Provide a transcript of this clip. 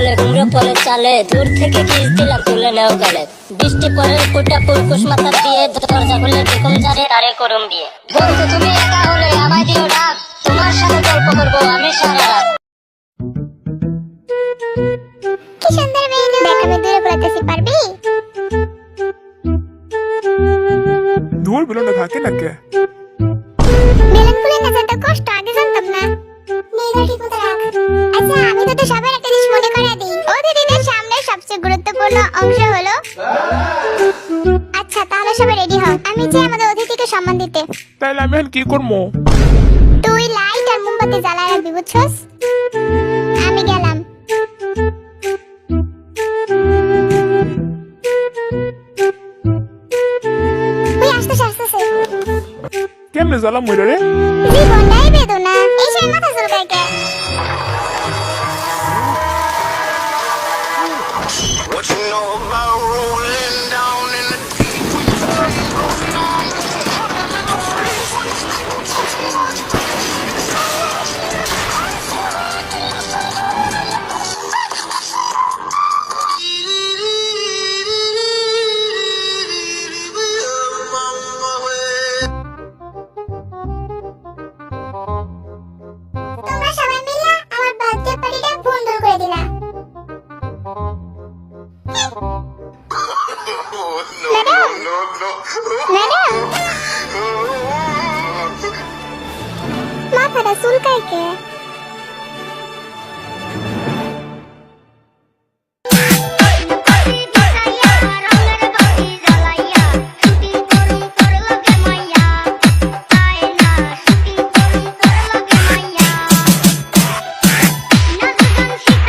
সকালে কুমড়ো পরে চালে। দূর থেকে কিস দিলাম তুলে নেও গেলে। বৃষ্টি পরে কুটা পুরকুশ মাথা দিয়ে দরজা খুলে দেখুন যারে তারে করুম বিয়ে বলতে তুমি একা হলে আমায় দিও ডাক তোমার সাথে গল্প করব আমি সারা রাত। কি সুন্দর মেয়ে দেখ আমি দূরে বলতেছি পারবি? দূর বেলুনটা থাকে না কে? বেলুন ফুলে না যত কষ্ট দিই সামনে সবচেয়ে গুরুত্বপূর্ণ অংশ হলো আচ্ছা তাহলে সবাই রেডি হও। আমি চাই আমাদের অতিথিকে সম্মান দিতে। তাইলে আমি এখন কি করব? তুই লাইট আর মোমবাতি জ্বালায় রাখবি বুঝছস? আমি গেলাম। কেমনে জ্বালাম মইরা রে? জীবনটাই বেদনা। ম্যাডাম মাথাটা চুলকায় কে